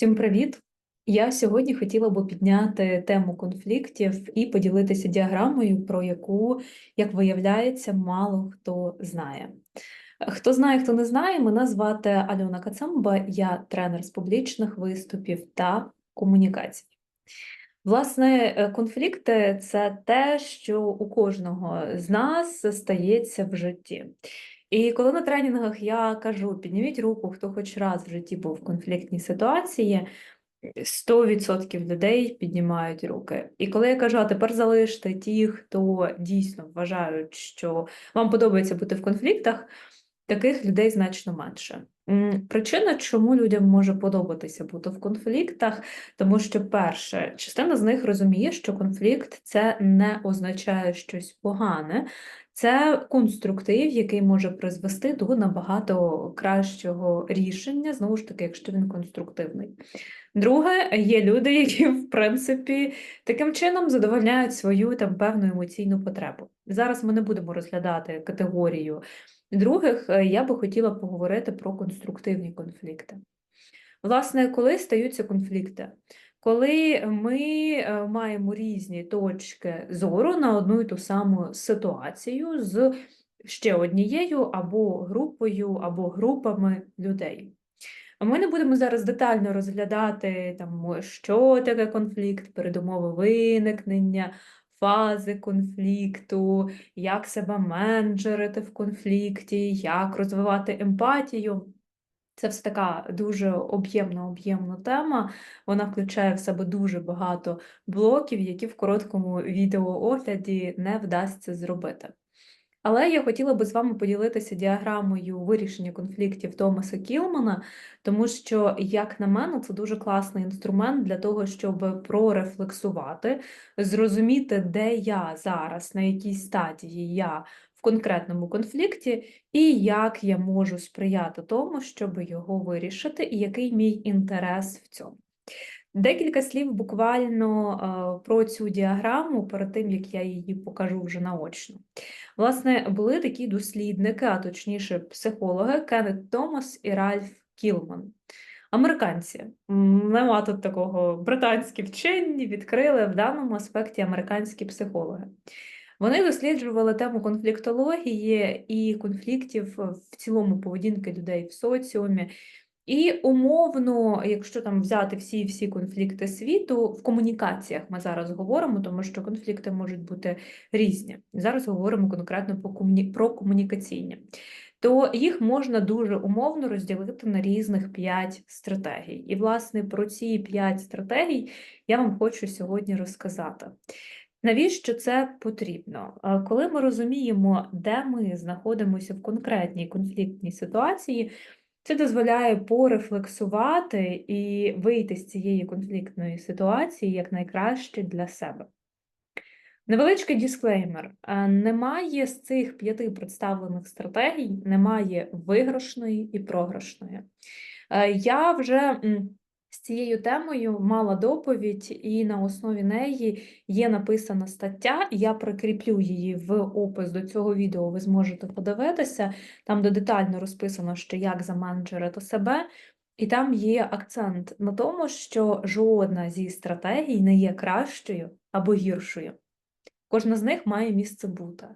Всім привіт! Я сьогодні хотіла би підняти тему конфліктів і поділитися діаграмою, про яку, як виявляється, мало хто знає. Хто знає, хто не знає, мене звати Альона Кацамба, я тренер з публічних виступів та комунікацій. Власне, е, конфлікти це те, що у кожного з нас стається в житті. І коли на тренінгах я кажу, підніміть руку, хто хоч раз в житті був в конфліктній ситуації, 100% людей піднімають руки. І коли я кажу, а тепер залиште ті, хто дійсно вважають, що вам подобається бути в конфліктах, таких людей значно менше. Причина, чому людям може подобатися бути в конфліктах, тому що, перше, частина з них розуміє, що конфлікт це не означає щось погане, це конструктив, який може призвести до набагато кращого рішення, знову ж таки, якщо він конструктивний. Друге, є люди, які, в принципі, таким чином задовольняють свою там певну емоційну потребу. Зараз ми не будемо розглядати категорію других, е, я би хотіла поговорити про конструктивні конфлікти. Власне, коли стаються конфлікти? Коли ми е, маємо різні точки зору на одну і ту саму ситуацію з ще однією або групою, або групами людей. Ми не будемо зараз детально розглядати, там, що таке конфлікт, передумови виникнення, фази конфлікту, як себе менеджерити в конфлікті, як розвивати емпатію. Це все така дуже об'ємна об'ємна тема. Вона включає в себе дуже багато блоків, які в короткому відеоогляді не вдасться зробити. Але я хотіла би з вами поділитися діаграмою вирішення конфліктів Томаса Кілмана, тому що, як на мене, це дуже класний інструмент для того, щоб прорефлексувати, зрозуміти, де я зараз, на якій стадії я в конкретному конфлікті, і як я можу сприяти тому, щоб його вирішити, і який мій інтерес в цьому. Декілька слів буквально про цю діаграму перед тим, як я її покажу вже наочно. Власне, були такі дослідники, а точніше, психологи Кеннет Томас і Ральф Кілман. Американці. Нема тут такого британські вчені відкрили в даному аспекті американські психологи. Вони досліджували тему конфліктології і конфліктів в цілому поведінки людей в соціумі. І умовно, якщо там взяти всі всі конфлікти світу, в комунікаціях ми зараз говоримо, тому що конфлікти можуть бути різні. Зараз говоримо конкретно про комунікаційні, то їх можна дуже умовно розділити на різних п'ять стратегій. І, власне, про ці п'ять стратегій я вам хочу сьогодні розказати. Навіщо це потрібно? Коли ми розуміємо, де ми знаходимося в конкретній конфліктній ситуації, це дозволяє порефлексувати і вийти з цієї конфліктної ситуації як найкраще для себе. Невеличкий дисклеймер: немає з цих п'яти представлених стратегій, немає виграшної і програшної. Я вже з цією темою мала доповідь, і на основі неї є написана стаття. Я прикріплю її в опис до цього відео. Ви зможете подивитися, там де детально розписано, що як заменеджерити себе. І там є акцент на тому, що жодна зі стратегій не є кращою або гіршою. Кожна з них має місце бути.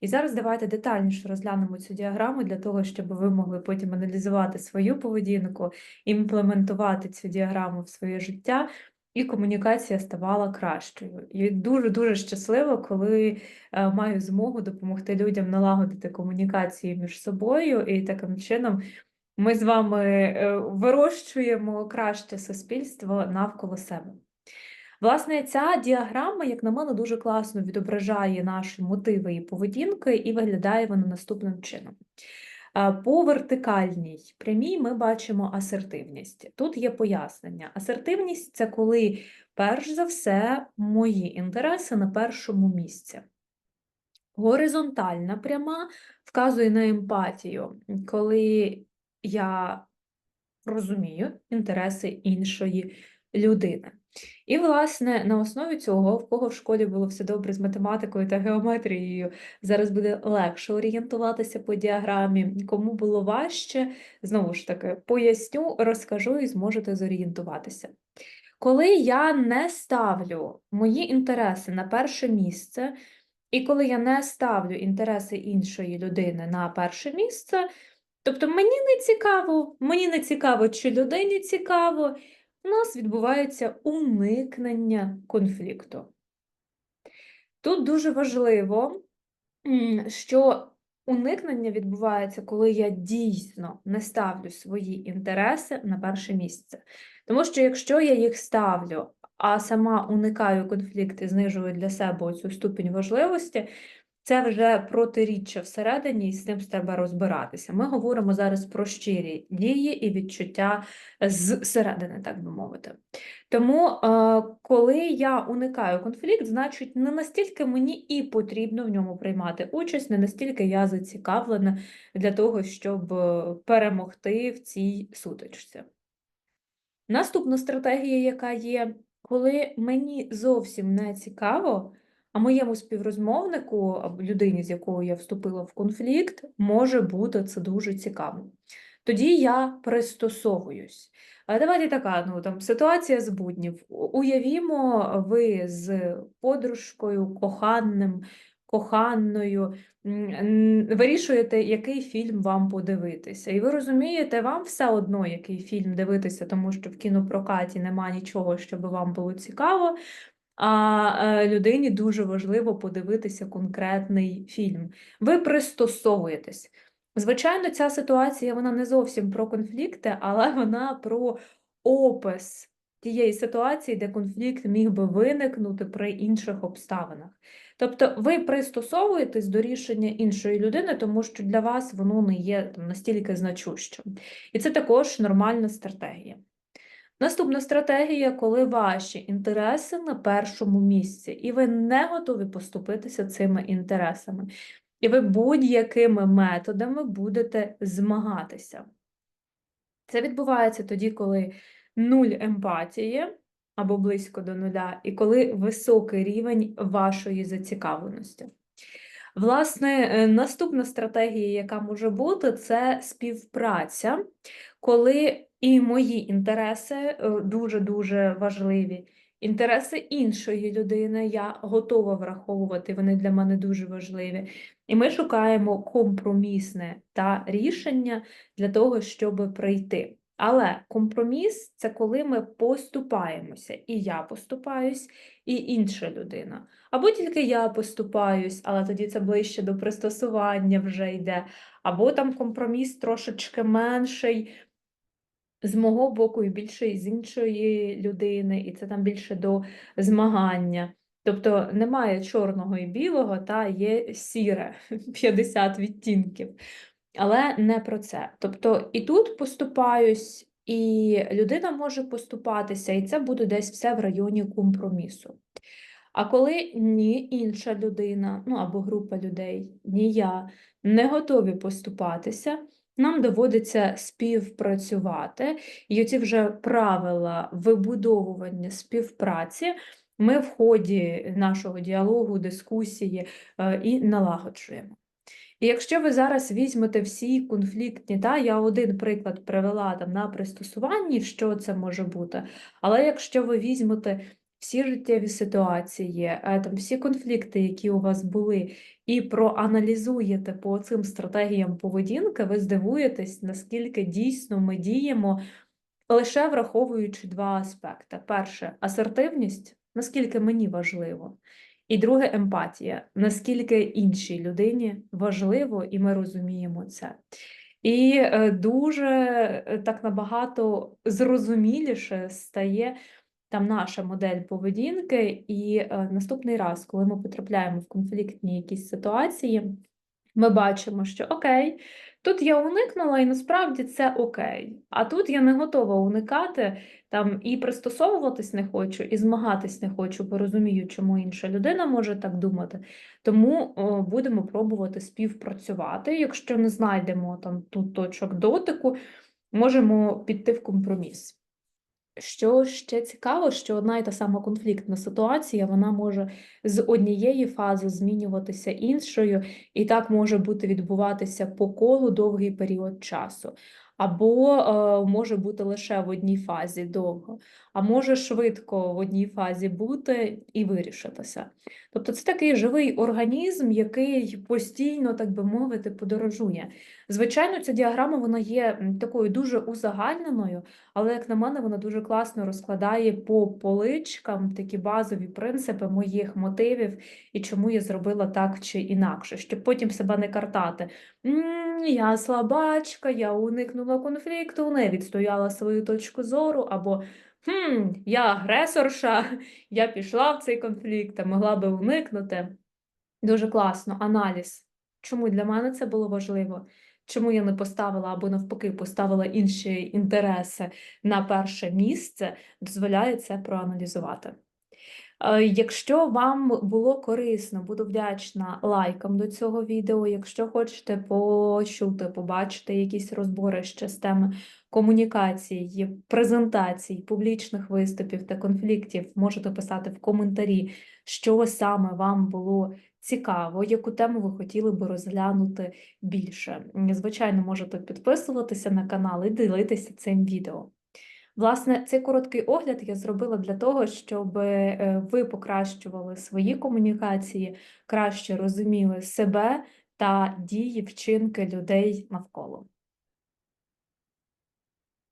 І зараз давайте детальніше розглянемо цю діаграму для того, щоб ви могли потім аналізувати свою поведінку, імплементувати цю діаграму в своє життя, і комунікація ставала кращою. І дуже-дуже щаслива, коли е, маю змогу допомогти людям налагодити комунікації між собою, і таким чином ми з вами е, вирощуємо краще суспільство навколо себе. Власне, ця діаграма, як на мене, дуже класно відображає наші мотиви і поведінки, і виглядає вона наступним чином. Е, По вертикальній прямій ми бачимо асертивність. Тут є пояснення. Асертивність це коли, перш за все, мої інтереси на першому місці. Горизонтальна пряма вказує на емпатію, коли я розумію інтереси іншої людини. І, власне, на основі цього, в кого в школі було все добре з математикою та геометрією, зараз буде легше орієнтуватися по діаграмі. Кому було важче, знову ж таки, поясню, розкажу і зможете зорієнтуватися. Коли я не ставлю мої інтереси на перше місце, і коли я не ставлю інтереси іншої людини на перше місце, тобто мені не цікаво, мені не цікаво, чи людині цікаво, у нас відбувається уникнення конфлікту. Тут дуже важливо, що уникнення відбувається, коли я дійсно не ставлю свої інтереси на перше місце. Тому що якщо я їх ставлю, а сама уникаю конфлікти, знижую для себе цю ступінь важливості, це вже протиріччя всередині, і з цим треба розбиратися. Ми говоримо зараз про щирі дії і відчуття зсередини, так би мовити. Тому, е, коли я уникаю конфлікт, значить не настільки мені і потрібно в ньому приймати участь, не настільки я зацікавлена для того, щоб е, перемогти в цій сутичці. Наступна стратегія, яка є, коли мені зовсім не цікаво, а моєму співрозмовнику, людині, з якою я вступила в конфлікт, може бути це дуже цікаво. Тоді я пристосовуюсь. А Давайте така, ну там ситуація з буднів. Уявімо, ви з подружкою, коханим, коханою вирішуєте, який фільм вам подивитися. І ви розумієте, вам все одно, який фільм дивитися, тому що в кінопрокаті нема нічого, щоб вам було цікаво. А е, людині дуже важливо подивитися конкретний фільм. Ви пристосовуєтесь. Звичайно, ця ситуація вона не зовсім про конфлікти, але вона про опис тієї ситуації, де конфлікт міг би виникнути при інших обставинах. Тобто ви пристосовуєтесь до рішення іншої людини, тому що для вас воно не є там, настільки значущим. І це також нормальна стратегія. Наступна стратегія, коли ваші інтереси на першому місці, і ви не готові поступитися цими інтересами. І ви будь-якими методами будете змагатися. Це відбувається тоді, коли нуль емпатії або близько до нуля, і коли високий рівень вашої зацікавленості. Власне, е, наступна стратегія, яка може бути, це співпраця, коли і мої інтереси е, дуже-дуже важливі. Інтереси іншої людини я готова враховувати, вони для мене дуже важливі. І ми шукаємо компромісне та рішення для того, щоб прийти. Але компроміс це коли ми поступаємося, і я поступаюсь, і інша людина. Або тільки я поступаюсь, але тоді це ближче до пристосування вже йде, або там компроміс трошечки менший з мого боку і більше з іншої людини, і це там більше до змагання. Тобто немає чорного і білого, та є сіре 50 відтінків. Але не про це. Тобто і тут поступаюсь, і людина може поступатися, і це буде десь все в районі компромісу. А коли ні інша людина, ну або група людей, ні я не готові поступатися, нам доводиться співпрацювати, і оці вже правила вибудовування співпраці ми в ході нашого діалогу, дискусії е, і налагоджуємо. І якщо ви зараз візьмете всі конфліктні, та я один приклад привела там на пристосуванні, що це може бути, але якщо ви візьмете всі життєві ситуації, е, там всі конфлікти, які у вас були, і проаналізуєте по цим стратегіям поведінки, ви здивуєтесь, наскільки дійсно ми діємо, лише враховуючи два аспекти: перше асертивність, наскільки мені важливо. І друге емпатія, наскільки іншій людині важливо, і ми розуміємо це. І е, дуже е, так набагато зрозуміліше стає там наша модель поведінки, і е, наступний раз, коли ми потрапляємо в конфліктні якісь ситуації, ми бачимо, що окей, тут я уникнула, і насправді це окей. А тут я не готова уникати там і пристосовуватись не хочу, і змагатись не хочу, бо розумію, чому інша людина може так думати. Тому о, будемо пробувати співпрацювати. Якщо не знайдемо там тут точок дотику, можемо піти в компроміс. Що ще цікаво, що одна і та сама конфліктна ситуація, вона може з однієї фази змінюватися іншою, і так може бути відбуватися по колу довгий період часу. Або е, може бути лише в одній фазі довго, а може швидко в одній фазі бути і вирішитися. Тобто це такий живий організм, який постійно, так би мовити, подорожує. Звичайно, ця діаграма вона є такою дуже узагальненою, але, як на мене, вона дуже класно розкладає по поличкам такі базові принципи моїх мотивів і чому я зробила так чи інакше, щоб потім себе не картати. «М, Я слабачка, я уникнула конфлікту, не відстояла свою точку зору, або «Хм, я агресорша, я пішла в цей конфлікт, а могла би уникнути. Дуже класно, аналіз. Чому для мене це було важливо? Чому я не поставила або навпаки поставила інші інтереси на перше місце, дозволяє це проаналізувати. Е, Якщо вам було корисно, буду вдячна лайкам до цього відео. Якщо хочете почути, побачити якісь розбори ще з теми комунікацій, презентацій, публічних виступів та конфліктів, можете писати в коментарі, що саме вам було цікаво, яку тему ви хотіли би розглянути більше. Звичайно, можете підписуватися на канал і ділитися цим відео. Власне, цей короткий огляд я зробила для того, щоб е, ви покращували свої комунікації, краще розуміли себе та дії, вчинки людей навколо.